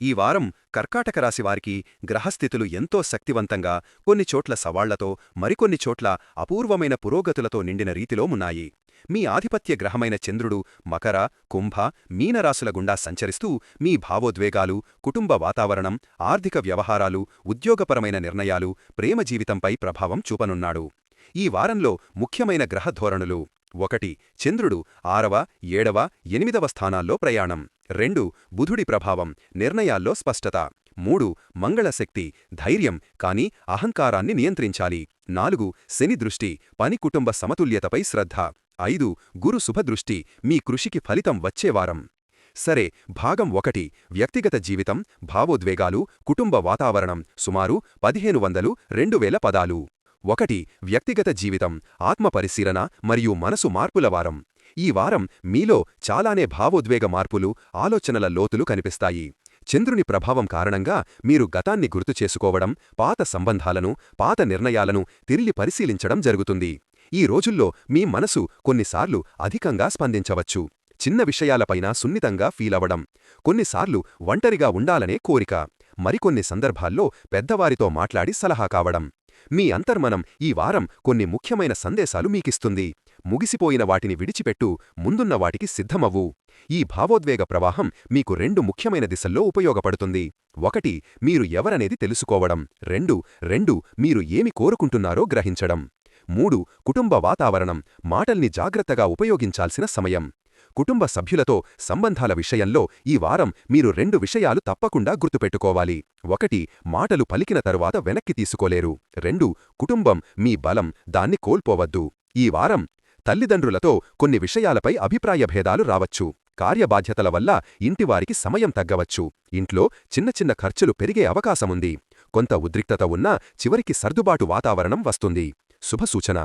ఈ వారం కర్కాటక రాశివారికి గ్రహస్థితులు ఎంతో శక్తివంతంగా కొన్ని చోట్ల సవాళ్ళతో మరికొన్ని చోట్ల అపూర్వమైన పురోగతులతో నిండిన రీతిలో ఉన్నాయి. మీ ఆధిపత్య గ్రహమైన చంద్రుడు మకర కుంభ మీనరాశుల గుండా సంచరిస్తూ మీ భావోద్వేగాలు కుటుంబ వాతావరణం ఆర్థిక వ్యవహారాలు ఉద్యోగపరమైన నిర్ణయాలు ప్రేమ జీవితంపై ప్రభావం చూపనున్నాడు. ఈ వారంలో ముఖ్యమైన గ్రహ ధోరణులు. ఒకటి చంద్రుడు ఆరవ ఏడవ ఎనిమిదవ స్థానాల్లో ప్రయాణం. రెండు బుధుడి ప్రభావం నిర్ణయాల్లో స్పష్టత. మూడు మంగళశక్తి ధైర్యం కాని అహంకారాన్ని నియంత్రించాలి. నాలుగు శని దృష్టి పని కుటుంబ సమతుల్యతపై శ్రద్ధ. ఐదు గురు శుభదృష్టి మీ కృషికి ఫలితం వచ్చేవారం సరే భాగం ఒకటి వ్యక్తిగత జీవితం భావోద్వేగాలు కుటుంబ వాతావరణం సుమారు పదిహేను వందలు రెండు వేల పదాలు. ఒకటి వ్యక్తిగత జీవితం ఆత్మపరిశీలన మరియు మనసు మార్పుల వారం. ఈ వారం మీలో చాలానే భావోద్వేగ మార్పులు ఆలోచనల లోతులు కనిపిస్తాయి. చంద్రుని ప్రభావం కారణంగా మీరు గతాన్ని గుర్తు చేసుకోవడం పాత సంబంధాలను పాత నిర్ణయాలను తిరిగి పరిశీలించడం జరుగుతుంది. ఈ రోజుల్లో మీ మనసు కొన్నిసార్లు అధికంగా స్పందించవచ్చు. చిన్న విషయాలపైన సున్నితంగా ఫీలవడం కొన్నిసార్లు ఒంటరిగా ఉండాలనే కోరిక. మరికొన్ని సందర్భాల్లో పెద్దవారితో మాట్లాడి సలహా కావడం. మీ అంతర్మనం ఈ వారం కొన్ని ముఖ్యమైన సందేశాలు మీకిస్తుంది. ముగిసిపోయిన వాటిని విడిచిపెట్టు ముందున్న వాటికి సిద్ధమవ్వు. ఈ భావోద్వేగ ప్రవాహం మీకు రెండు ముఖ్యమైన దిశల్లో ఉపయోగపడుతుంది. ఒకటి మీరు ఎవరనేది తెలుసుకోవడం. రెండు రెండు మీరు ఏమి కోరుకుంటున్నారో గ్రహించడం. మూడు కుటుంబ వాతావరణం మాటల్ని జాగ్రత్తగా ఉపయోగించాల్సిన సమయం. కుటుంబ సభ్యులతో సంబంధాల విషయంలో ఈ వారం మీరు రెండు విషయాలు తప్పకుండా గుర్తుపెట్టుకోవాలి. ఒకటి మాటలు పలికిన తరువాత వెనక్కి తీసుకోలేరు. రెండు కుటుంబం మీ బలం దాన్ని కోల్పోవద్దు. ఈ వారం తల్లిదండ్రులతో కొన్ని విషయాలపై అభిప్రాయ భేదాలు రావచ్చు. కార్యబాధ్యతల వల్ల ఇంటివారికి సమయం తగ్గవచ్చు. ఇంట్లో చిన్న చిన్న ఖర్చులు పెరిగే అవకాశముంది. కొంత ఉద్రిక్తత ఉన్నా చివరికి సర్దుబాటు వాతావరణం వస్తుంది. శుభసూచన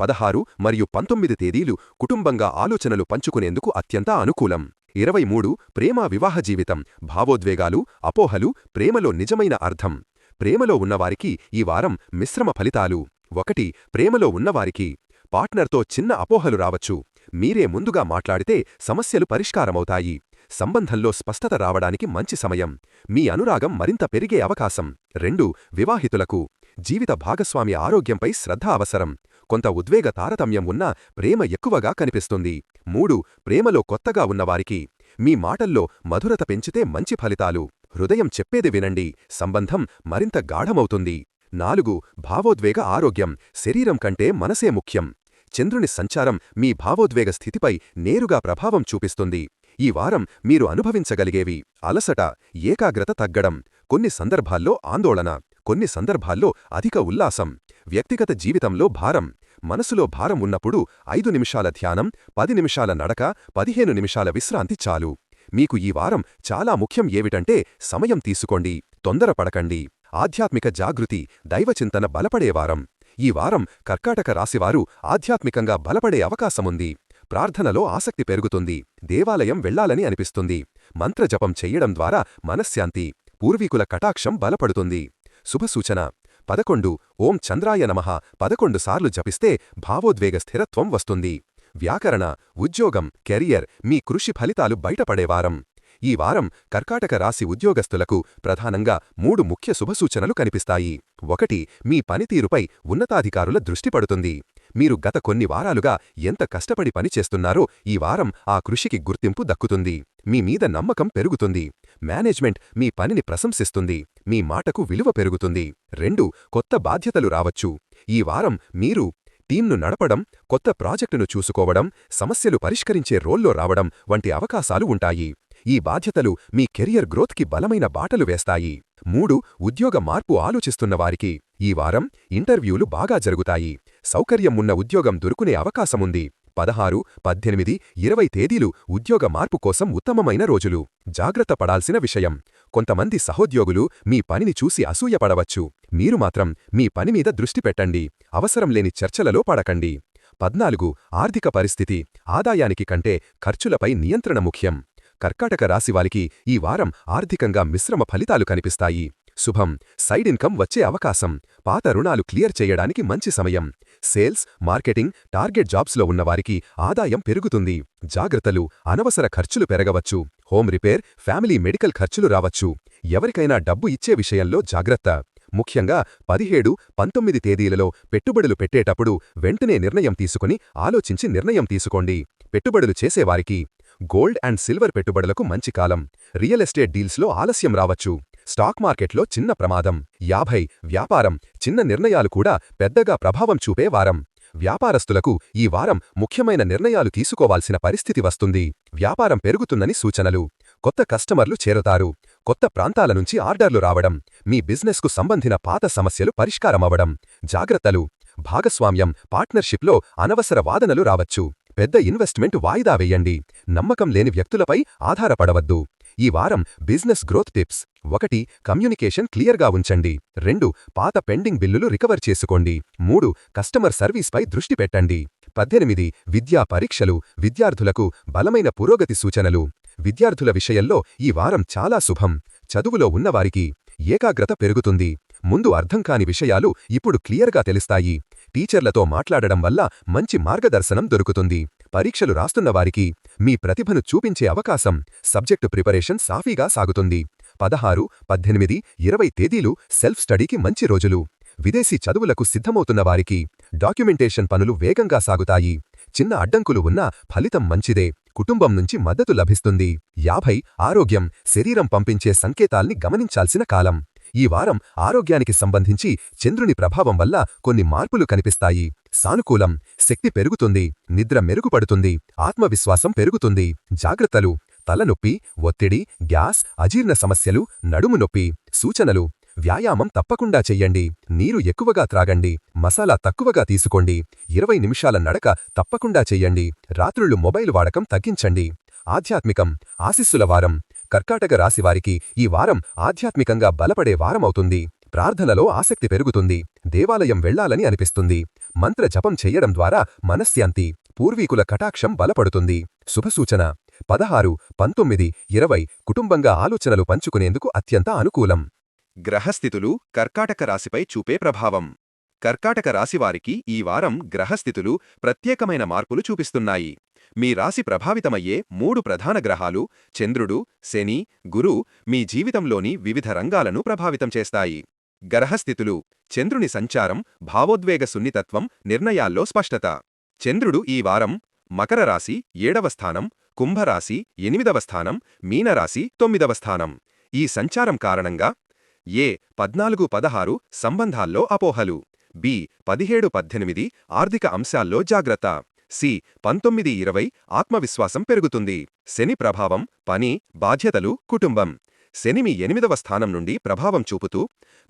పదహారు మరియు పంతొమ్మిది తేదీలు కుటుంబంగా ఆలోచనలు పంచుకునేందుకు అత్యంత అనుకూలం. ఇరవై మూడు ప్రేమ వివాహ జీవితం. భావోద్వేగాలు అపోహలు ప్రేమలో నిజమైన అర్థం. ప్రేమలో ఉన్నవారికి ఈ వారం మిశ్రమ ఫలితాలు. ఒకటి ప్రేమలో ఉన్నవారికి పార్ట్నర్తో చిన్న అపోహలు రావచ్చు. మీరే ముందుగా మాట్లాడితే సమస్యలు పరిష్కారమవుతాయి. సంబంధంలో స్పష్టత రావడానికి మంచి సమయం. మీ అనురాగం మరింత పెరిగే అవకాశం. రెండు వివాహితులకు. జీవిత భాగస్వామి ఆరోగ్యంపై శ్రద్ధ అవసరం. కొంత ఉద్వేగ తారతమ్యం ఉన్నా ప్రేమ ఎక్కువగా కనిపిస్తుంది. మూడు ప్రేమలో కొత్తగా ఉన్నవారికి. మీ మాటల్లో మధురత పెంచితే మంచి ఫలితాలు. హృదయం చెప్పేది వినండి. సంబంధం మరింత గాఢమవుతుంది. నాలుగు భావోద్వేగ ఆరోగ్యం. శరీరం కంటే మనసే ముఖ్యం. చంద్రుని సంచారం మీ భావోద్వేగ స్థితిపై నేరుగా ప్రభావం చూపిస్తుంది. ఈ వారం మీరు అనుభవించగలిగేవి అలసట ఏకాగ్రత తగ్గడం కొన్ని సందర్భాల్లో ఆందోళన కొన్ని సందర్భాల్లో అధిక ఉల్లాసం. వ్యక్తిగత జీవితంలో భారం మనసులో భారం ఉన్నప్పుడు ఐదు నిమిషాల ధ్యానం పది నిమిషాల నడక పదిహేను నిమిషాల విశ్రాంతి చాలు. మీకు ఈ వారం చాలా ముఖ్యం ఏమిటంటే సమయం తీసుకోండి తొందరపడకండి. ఆధ్యాత్మిక జాగృతి దైవచింతన బలపడేవారం ఈ వారం కర్కాటక రాశివారు ఆధ్యాత్మికంగా బలపడే అవకాశముంది. ప్రార్థనలో ఆసక్తి పెరుగుతుంది. దేవాలయం వెళ్ళాలని అనిపిస్తుంది. మంత్రజపం చెయ్యడం ద్వారా మనశ్శాంతి పూర్వీకుల కటాక్షం బలపడుతుంది. శుభసూచన పదకొండు. ఓం చంద్రాయ నమః. పదకొండు సార్లు జపిస్తే భావోద్వేగ స్థిరత్వం వస్తుంది. వ్యాకరణ. ఉద్యోగం కెరియర్. మీ కృషి ఫలితాలు బయటపడేవారం ఈ వారం కర్కాటక రాశి ఉద్యోగస్తులకు ప్రధానంగా మూడు ముఖ్య శుభసూచనలు కనిపిస్తాయి. ఒకటి మీ పనితీరుపై ఉన్నతాధికారుల దృష్టి పడుతుంది. మీరు గత కొన్ని వారాలుగా ఎంత కష్టపడి పనిచేస్తున్నారో ఈ వారం ఆ కృషికి గుర్తింపు దక్కుతుంది. మీ మీద నమ్మకం పెరుగుతుంది. మేనేజ్మెంట్ మీ పనిని ప్రశంసిస్తుంది. మీ మాటకు విలువ పెరుగుతుంది. రెండు కొత్త బాధ్యతలు రావచ్చు. ఈ వారం మీరు టీంను నడపడం కొత్త ప్రాజెక్టును చూసుకోవడం సమస్యలు పరిష్కరించే రోల్లో రావడం వంటి అవకాశాలు ఉంటాయి. ఈ బాధ్యతలు మీ కెరియర్ గ్రోత్కి బలమైన బాటలు వేస్తాయి. మూడు ఉద్యోగ మార్పు ఆలోచిస్తున్న వారికి. ఈ వారం ఇంటర్వ్యూలు బాగా జరుగుతాయి. సౌకర్యం ఉన్న ఉద్యోగం దొరుకునే అవకాశముంది. పదహారు పద్దెనిమిది ఇరవై తేదీలు ఉద్యోగ మార్పు కోసం ఉత్తమమైన రోజులు. జాగ్రత్త పడాల్సిన విషయం. కొంతమంది సహోద్యోగులు మీ పనిని చూసి అసూయపడవచ్చు. మీరు మాత్రం మీ పనిమీద దృష్టి పెట్టండి. అవసరం లేని చర్చలలో పడకండి. పద్నాలుగు ఆర్థిక పరిస్థితి. ఆదాయానికి కంటే ఖర్చులపై నియంత్రణ ముఖ్యం. కర్కాటక రాశివారికి ఈ వారం ఆర్థికంగా మిశ్రమ ఫలితాలు కనిపిస్తాయి. శుభం. సైడ్ ఇన్కమ్ వచ్చే అవకాశం. పాత రుణాలు క్లియర్ చేయడానికి మంచి సమయం. సేల్స్ మార్కెటింగ్ టార్గెట్ జాబ్స్లో ఉన్నవారికి ఆదాయం పెరుగుతుంది. జాగ్రత్తలు అనవసర ఖర్చులు పెరగవచ్చు. హోమ్ రిపేర్ ఫ్యామిలీ మెడికల్ ఖర్చులు రావచ్చు. ఎవరికైనా డబ్బు ఇచ్చే విషయంలో జాగ్రత్త. ముఖ్యంగా పదిహేడు పంతొమ్మిది తేదీలలో పెట్టుబడులు పెట్టేటప్పుడు వెంటనే నిర్ణయం తీసుకుని ఆలోచించి నిర్ణయం తీసుకోండి. పెట్టుబడులు చేసేవారికి గోల్డ్ అండ్ సిల్వర్ పెట్టుబడులకు మంచి కాలం. రియల్ ఎస్టేట్ డీల్స్లో ఆలస్యం రావచ్చు. స్టాక్ మార్కెట్లో చిన్న ప్రమాదం. యాభై వ్యాపారం చిన్న నిర్ణయాలు కూడా పెద్దగా ప్రభావం చూపే వారం. వ్యాపారస్తులకు ఈ వారం ముఖ్యమైన నిర్ణయాలు తీసుకోవాల్సిన పరిస్థితి వస్తుంది. వ్యాపారం పెరుగుతుందని సూచనలు. కొత్త కస్టమర్లు చేరతారు. కొత్త ప్రాంతాల నుంచి ఆర్డర్లు రావడం. మీ బిజినెస్కు సంబంధిన పాత సమస్యలు పరిష్కారమవడం. జాగ్రత్తలు. భాగస్వామ్యం పార్ట్నర్షిప్లో అనవసర వాదనలు రావచ్చు. పెద్ద ఇన్వెస్ట్మెంట్ వాయిదా వేయండి. నమ్మకం లేని వ్యక్తులపై ఆధారపడవద్దు. ఈ వారం బిజినెస్ గ్రోత్ టిప్స్. ఒకటి కమ్యూనికేషన్ క్లియర్గా ఉంచండి. రెండు పాత పెండింగ్ బిల్లులు రికవర్ చేసుకోండి. మూడు కస్టమర్ సర్వీస్పై దృష్టి పెట్టండి. పద్దెనిమిది విద్యా పరీక్షలు విద్యార్థులకు బలమైన పురోగతి సూచనలు. విద్యార్థుల విషయంలో ఈ వారం చాలా శుభం. చదువులో ఉన్నవారికి ఏకాగ్రత పెరుగుతుంది. ముందు అర్థం కాని విషయాలు ఇప్పుడు క్లియర్గా తెలుస్తాయి. టీచర్లతో మాట్లాడడం వల్ల మంచి మార్గదర్శనం దొరుకుతుంది. పరీక్షలు రాస్తున్నవారికి మీ ప్రతిభను చూపించే అవకాశం సబ్జెక్టు ప్రిపరేషన్ సాఫీగా సాగుతుంది. పదహారు పద్దెనిమిది ఇరవై తేదీలు సెల్ఫ్ స్టడీకి మంచి రోజులు. విదేశీ చదువులకు సిద్ధమవుతున్న వారికి డాక్యుమెంటేషన్ పనులు వేగంగా సాగుతాయి. చిన్న అడ్డంకులు ఉన్నా ఫలితం మంచిదే. కుటుంబం నుంచి మద్దతు లభిస్తుంది. యాభై ఆరోగ్యం శరీరం పంపించే సంకేతాల్ని గమనించాల్సిన కాలం. ఈ వారం ఆరోగ్యానికి సంబంధించి చంద్రుని ప్రభావం వల్ల కొన్ని మార్పులు కనిపిస్తాయి. సానుకూలం శక్తి పెరుగుతుంది నిద్ర మెరుగుపడుతుంది ఆత్మవిశ్వాసం పెరుగుతుంది జాగ్రత్తలు తలనొప్పి ఒత్తిడి గ్యాస్ అజీర్ణ సమస్యలు నడుము నొప్పి సూచనలు వ్యాయామం తప్పకుండా చెయ్యండి. నీరు ఎక్కువగా త్రాగండి మసాలా తక్కువగా తీసుకోండి ఇరవై నిమిషాల నడక తప్పకుండా చెయ్యండి రాత్రుళ్ళు మొబైల్ వాడకం తగ్గించండి. ఆధ్యాత్మికం ఆశిస్సుల వారం కర్కాటక రాశివారికి ఈ వారం ఆధ్యాత్మికంగా బలపడే వారమవుతుంది. ప్రార్థనలో ఆసక్తి పెరుగుతుంది. దేవాలయం వెళ్ళాలని అనిపిస్తుంది. మంత్ర జపం చెయ్యడం ద్వారా మనశ్శాంతి పూర్వీకుల కటాక్షం బలపడుతుంది. శుభసూచన పదహారు పంతొమ్మిది ఇరవై కుటుంబంగా ఆలోచనలు పంచుకునేందుకు అత్యంత అనుకూలం. గ్రహస్థితులు కర్కాటక రాశిపై చూపే ప్రభావం. కర్కాటక రాశివారికి ఈ వారం గ్రహస్థితులు ప్రత్యేకమైన మార్పులు చూపిస్తున్నాయి. మీ రాశి ప్రభావితమయ్యే మూడు ప్రధాన గ్రహాలు చంద్రుడు శని గురు మీ జీవితంలోని వివిధ రంగాలను ప్రభావితం చేస్తాయి. గ్రహస్థితులు చంద్రుని సంచారం భావోద్వేగ సున్నితత్వం నిర్ణయాల్లో స్పష్టత. చంద్రుడు ఈ వారం మకర రాశి ఏడవ స్థానం కుంభరాశి ఎనిమిదవ స్థానం మీనరాశి తొమ్మిదవ స్థానం. ఈ సంచారం కారణంగా ఏ పద్నాలుగు పదహారు సంబంధాల్లో అపోహలు బి పదిహేడు పద్దెనిమిది ఆర్థిక అంశాల్లో జాగ్రత్త. సి. పంతొమ్మిది ఇరవై ఆత్మవిశ్వాసం పెరుగుతుంది. శని ప్రభావం పని బాధ్యతలు కుటుంబం. శని మీ ఎనిమిదవ స్థానం నుండి ప్రభావం చూపుతూ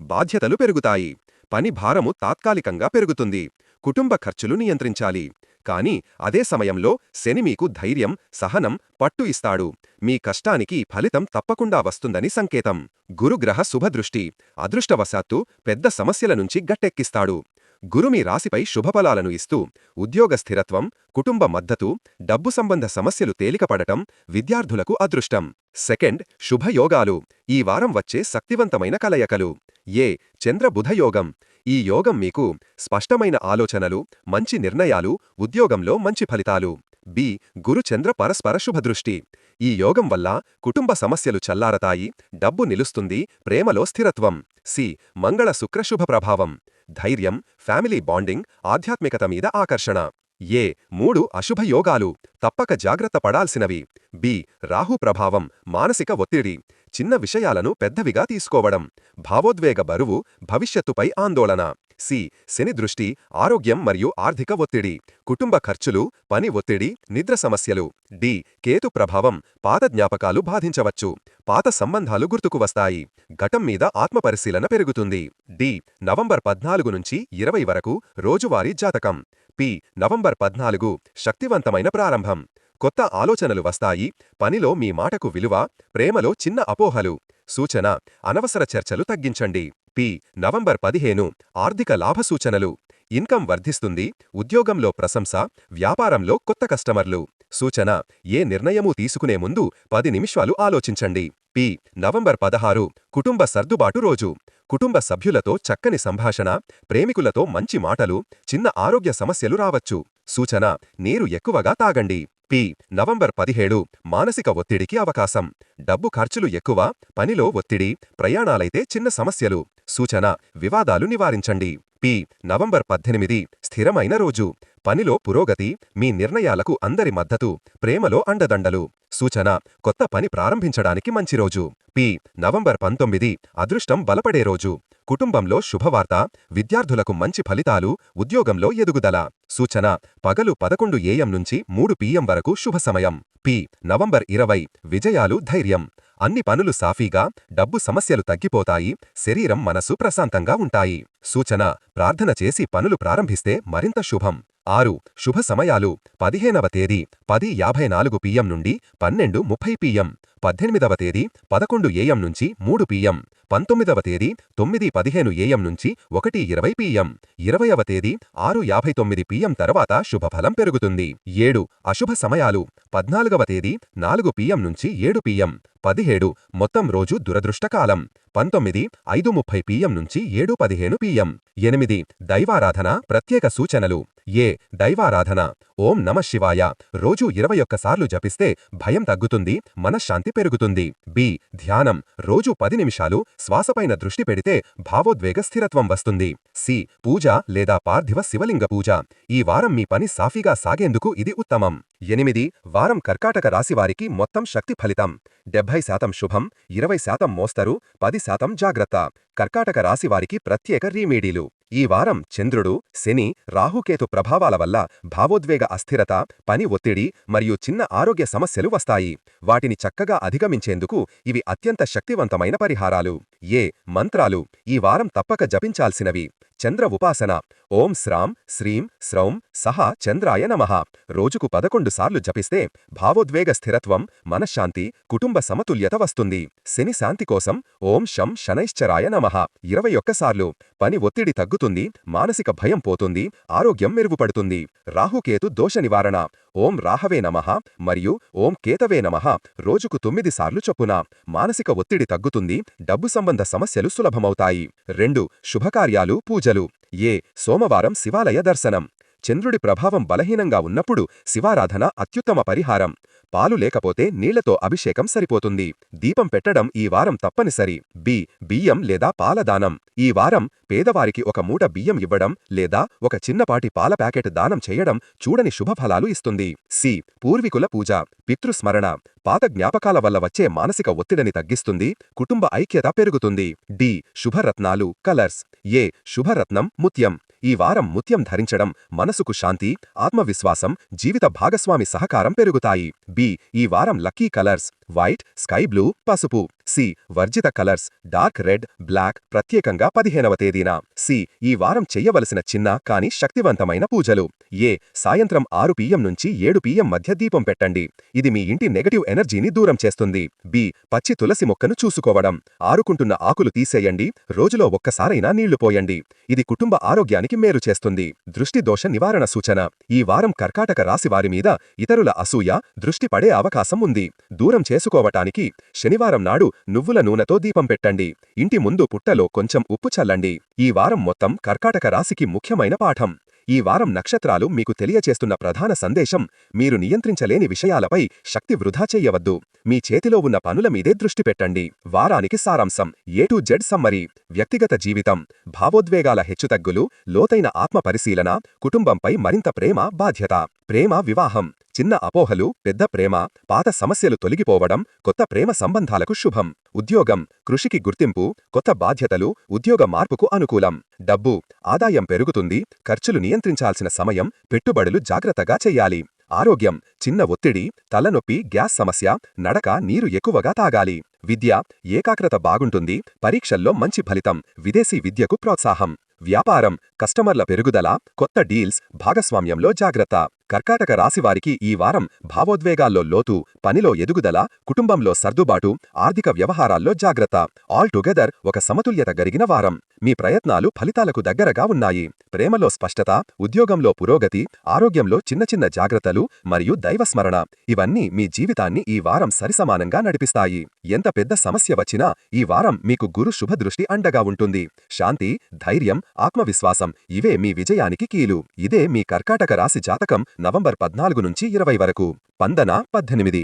బాధ్యతలు పెరుగుతాయి. పని భారము తాత్కాలికంగా పెరుగుతుంది. కుటుంబ ఖర్చులు నియంత్రించాలి. కాని అదే సమయంలో శని మీకు ధైర్యం సహనం పట్టు ఇస్తాడు. మీ కష్టానికి ఫలితం తప్పకుండా వస్తుందని సంకేతం. గురుగ్రహ శుభదృష్టి. అదృష్టవశాత్తు పెద్ద సమస్యల నుంచి గట్టెక్కిస్తాడు. గురు మీ రాశిపై శుభఫలాలను ఇస్తూ ఉద్యోగ స్థిరత్వం కుటుంబ మద్దతు డబ్బు సంబంధ సమస్యలు తేలికపడటం విద్యార్థులకు అదృష్టం. సెకండ్ శుభయోగాలు. ఈ వారం వచ్చే శక్తివంతమైన కలయకలు. ఏ చంద్రబుధయోగం ఈ యోగం మీకు స్పష్టమైన ఆలోచనలు మంచి నిర్ణయాలు ఉద్యోగంలో మంచి ఫలితాలు. బి గురుచంద్ర పరస్పర శుభదృష్టి. ఈ యోగం వల్ల కుటుంబ సమస్యలు చల్లారతాయి డబ్బు నిలుస్తుంది ప్రేమలో స్థిరత్వం. సి మంగళ శుక్రశుభ ప్రభావం. ధైర్యం ఫ్యామిలీ బాండింగ్ ఆధ్యాత్మికత మీద ఆకర్షణ. ఏ. మూడు. అశుభయోగాలు తప్పక జాగ్రత్త పడాల్సినవి. బి. రాహు ప్రభావం మానసిక ఒత్తిడి. చిన్న విషయాలను పెద్దవిగా తీసుకోవడం. భావోద్వేగ బరువు భవిష్యత్తుపై ఆందోళన. సి. శని దృష్టి ఆరోగ్యం మరియు ఆర్థిక ఒత్తిడి. కుటుంబ ఖర్చులు పని ఒత్తిడి నిద్ర సమస్యలు. డి. కేతు ప్రభావం పాత జ్ఞాపకాలు బాధించవచ్చు. పాత సంబంధాలు గుర్తుకు వస్తాయి. ఘటం మీద ఆత్మపరిశీలన పెరుగుతుంది. డి. నవంబర్ పద్నాలుగు నుంచి ఇరవై వరకు రోజువారీ జాతకం. పి. నవంబర్ పద్నాలుగు శక్తివంతమైన ప్రారంభం. కొత్త ఆలోచనలు వస్తాయి. పనిలో మీ మాటకు విలువ ప్రేమలో చిన్న అపోహలు. సూచన అనవసర చర్చలు తగ్గించండి. పి నవంబర్ పదిహేను ఆర్థిక లాభ సూచనలు ఇన్కమ్ వర్ధిస్తుంది ఉద్యోగంలో ప్రశంస వ్యాపారంలో కొత్త కస్టమర్లు. సూచన ఏ నిర్ణయమూ తీసుకునే ముందు పది నిమిషాలు ఆలోచించండి. పి నవంబర్ పదహారు కుటుంబ సర్దుబాటు రోజు. కుటుంబ సభ్యులతో చక్కని సంభాషణ ప్రేమికులతో మంచి మాటలు చిన్న ఆరోగ్య సమస్యలు రావచ్చు. సూచన నీరు ఎక్కువగా తాగండి. పి. నవంబర్ పదిహేడు మానసిక ఒత్తిడికి అవకాశం. డబ్బు ఖర్చులు ఎక్కువ పనిలో ఒత్తిడి ప్రయాణాలైతే చిన్న సమస్యలు. సూచన వివాదాలు నివారించండి. పి. నవంబర్ పద్దెనిమిది స్థిరమైన రోజు. పనిలో పురోగతి మీ నిర్ణయాలకు అందరి మద్దతు ప్రేమలో అండదండలు. సూచన కొత్త పని ప్రారంభించడానికి మంచి రోజు. పి. నవంబర్ పంతొమ్మిది అదృష్టం బలపడే రోజు. కుటుంబంలో శుభవార్త విద్యార్థులకు మంచి ఫలితాలు ఉద్యోగంలో ఎదుగుదల. సూచన పగలు పదకొండు ఏఎం నుంచి మూడు పీఎం వరకు శుభ సమయం. పి నవంబర్ ఇరవై విజయాలు ధైర్యం. అన్ని పనులు సాఫీగా డబ్బు సమస్యలు తగ్గిపోతాయి శరీరం మనసు ప్రశాంతంగా ఉంటాయి. సూచన ప్రార్థన చేసి పనులు ప్రారంభిస్తే మరింత శుభం. ఆరు. శుభ సమయాలు. పదిహేనవ తేదీ. పది యాభై నాలుగు పిఎం నుండి పన్నెండు ముప్పై పిఎం. పద్దెనిమిదవ తేదీ. పదకొండు ఏఎం నుంచి మూడు పిఎం. పంతొమ్మిదవ తేదీ. తొమ్మిది పదిహేను ఏఎం నుంచి ఒకటి ఇరవై పిఎం. ఇరవయవ తేదీ. ఆరు యాభై తొమ్మిది పిఎం తర్వాత శుభఫలం పెరుగుతుంది. ఏడు. అశుభ సమయాలు. పద్నాలుగవ తేదీ. నాలుగు పిఎం నుంచి ఏడు పిఎం. పదిహేడు. మొత్తం రోజు దురదృష్టకాలం. పంతొమ్మిది ఐదు ముప్పై పిఎం నుంచి ఏడు పదిహేను పిఎం. ఎనిమిది దైవారాధన ప్రత్యేక సూచనలు. ఏ దైవారాధన? ఓం నమ శివాయ. రోజు ఇరవై ఒక్కసార్లు జపిస్తే భయం తగ్గుతుంది మనశ్శాంతి పెరుగుతుంది. బి ధ్యానం. రోజు పది నిమిషాలు శ్వాసపైన దృష్టి పెడితే భావోద్వేగ స్థిరత్వం వస్తుంది. సి పూజ లేదా పార్థివ శివలింగ పూజ. ఈ వారం మీ పని సాఫీగా సాగేందుకు ఇది ఉత్తమం. ఎనిమిది వారం కర్కాటక రాశివారికి మొత్తం శక్తి ఫలితం. డెబ్బై శాతం శుభం ఇరవై శాతం మోస్తరు పది శాతం జాగ్రత్త. కర్కాటక రాశివారికి ప్రత్యేక రీమీడీలు. ఈ వారం చంద్రుడు శని రాహుకేతు ప్రభావాల వల్ల భావోద్వేగ అస్థిరత పని ఒత్తిడి మరియు చిన్న ఆరోగ్య సమస్యలు వస్తాయి. వాటిని చక్కగా అధిగమించేందుకు ఇవి అత్యంత శక్తివంతమైన పరిహారాలు. ఏ మంత్రాలు? ఈ వారం తప్పక జపించాల్సినవి. చంద్ర ఉపాసన. ఓం శ్రాం శ్రీం శ్రౌం సహా చంద్రాయ నమః. రోజుకు పదకొండు సార్లు జపిస్తే భావోద్వేగ స్థిరత్వం మనశ్శాంతి కుటుంబ సమతుల్యత వస్తుంది. శని శాంతి కోసం ఓం శం శనైశ్చరాయ నమః. ఇరవై ఒక్కసార్లు పని ఒత్తిడి తగ్గుతుంది మానసిక భయం పోతుంది ఆరోగ్యం మెరుగుపడుతుంది. రాహుకేతు దోష నివారణ. ఓం రాహవే నమః మరియు ఓం కేతవే నమః. రోజుకు తొమ్మిది సార్లు చొప్పున మానసిక ఒత్తిడి తగ్గుతుంది డబ్బు సంబంధ సమస్యలు సులభమవుతాయి. రెండు శుభకార్యాలు పూజలు. ఏ సోమవారం శివాలయ దర్శనం. చంద్రుడి ప్రభావం బలహీనంగా ఉన్నప్పుడు శివారాధన అత్యుత్తమ పరిహారం. పాలు లేకపోతే నీళ్ళతో అభిషేకం సరిపోతుంది. దీపం పెట్టడం ఈ వారం తప్పనిసరి. బి. బియ్యం లేదా పాలదానం. ఈ వారం పేదవారికి ఒక మూట బియ్యం ఇవ్వడం లేదా ఒక చిన్నపాటి పాల ప్యాకెట్ దానం చేయడం చూడని శుభఫలాలు ఇస్తుంది. సి. పూర్వీకుల పూజ. పితృస్మరణ. పాత జ్ఞాపకాల వల్ల వచ్చే మానసిక ఒత్తిడిని తగ్గిస్తుంది. కుటుంబ ఐక్యత పెరుగుతుంది. డి. శుభరత్నాలు. కలర్స్. ఏ. శుభరత్నం. ముత్యం. ఈ వారం ముత్యం ధరించడం మనసుకు శాంతి ఆత్మవిశ్వాసం జీవిత భాగస్వామి సహకారం పెరుగుతాయి. బి. ఈ వారం lucky colours white sky blue పసుపు. సి. వర్జిత కలర్స్ డార్క్ రెడ్ బ్లాక్ ప్రత్యేకంగా పదిహేనవ తేదీన. సి. ఈ వారం చెయ్యవలసిన చిన్న కాని శక్తివంతమైన పూజలు. ఏ. సాయంత్రం ఆరు పిఎం నుంచి ఏడు పిఎం మధ్య దీపం పెట్టండి. ఇది మీ ఇంటి నెగటివ్ ఎనర్జీని దూరం చేస్తుంది. బి. పచ్చి తులసి మొక్కను చూసుకోవడం. ఆరుకుంటున్న ఆకులు తీసేయండి. రోజులో ఒక్కసారైనా నీళ్ళు పోయండి. ఇది కుటుంబ ఆరోగ్యానికి మేలు చేస్తుంది. దృష్టి దోష నివారణ సూచన. ఈ వారం కర్కాటక రాశి వారి మీద ఇతరుల అసూయ దృష్టి పడే అవకాశం ఉంది. దూరం చేసుకోవటానికి శనివారం నాడు నువ్వుల నూనెతో దీపం పెట్టండి. ఇంటి ముందు పుట్టలో కొంచెం ఉప్పు చల్లండి. ఈ వారం మొత్తం కర్కాటక రాశికి ముఖ్యమైన పాఠం. ఈ వారం నక్షత్రాలు మీకు తెలియచేస్తున్న ప్రధాన సందేశం. మీరు నియంత్రించలేని విషయాలపై శక్తి వృధా చేయవద్దు. మీ చేతిలో ఉన్న పనుల మీదే దృష్టి పెట్టండి. వారానికి సారాంశం. A to Z summary. వ్యక్తిగత జీవితం. భావోద్వేగాల హెచ్చుతగ్గులు. లోతైన ఆత్మ పరిశీలన. కుటుంబంపై మరింత ప్రేమ బాధ్యత. ప్రేమ వివాహం. చిన్న అపోహలు పెద్ద ప్రేమ పాత సమస్యలు తొలగిపోవడం కొత్త ప్రేమ సంబంధాలకు శుభం. ఉద్యోగం కృషికి గుర్తింపు కొత్త బాధ్యతలు ఉద్యోగ మార్పుకు అనుకూలం. డబ్బు ఆదాయం పెరుగుతుంది ఖర్చులు నియంత్రించాల్సిన సమయం పెట్టుబడులు జాగ్రత్తగా చెయ్యాలి ఆరోగ్యం చిన్న ఒత్తిడి తలనొప్పి గ్యాస్ సమస్య నడక నీరు ఎక్కువగా తాగాలి. విద్య ఏకాగ్రత బాగుంటుంది పరీక్షల్లో మంచి ఫలితం విదేశీ విద్యకు ప్రోత్సాహం. వ్యాపారం కస్టమర్ల పెరుగుదల కొత్త డీల్స్ భాగస్వామ్యంలో జాగ్రత్త. కర్కాటక రాశివారికి ఈ వారం భావోద్వేగాల్లో లోతు పనిలో ఎదుగుదల కుటుంబంలో సర్దుబాటు ఆర్థిక వ్యవహారాల్లో జాగ్రత్త. ఆల్ టుగెదర్ ఒక సమతుల్యత గరిగిన వారం. మీ ప్రయత్నాలు ఫలితాలకు దగ్గరగా ఉన్నాయి. ప్రేమలో స్పష్టత ఉద్యోగంలో పురోగతి ఆరోగ్యంలో చిన్న చిన్న జాగ్రత్తలు మరియు దైవస్మరణ. ఇవన్నీ మీ జీవితాన్ని ఈ వారం సరిసమానంగా నడిపిస్తాయి. ఎంత పెద్ద సమస్య వచ్చినా ఈ వారం మీకు గురు శుభదృష్టి అండగా ఉంటుంది. శాంతి ధైర్యం ఆత్మవిశ్వాసం ఇవే మీ విజయానికి కీలు. ఇదే మీ కర్కాటక రాశి జాతకం నవంబర్ పద్నాలుగు నుంచి ఇరవై వరకు. పందన పద్దెనిమిది.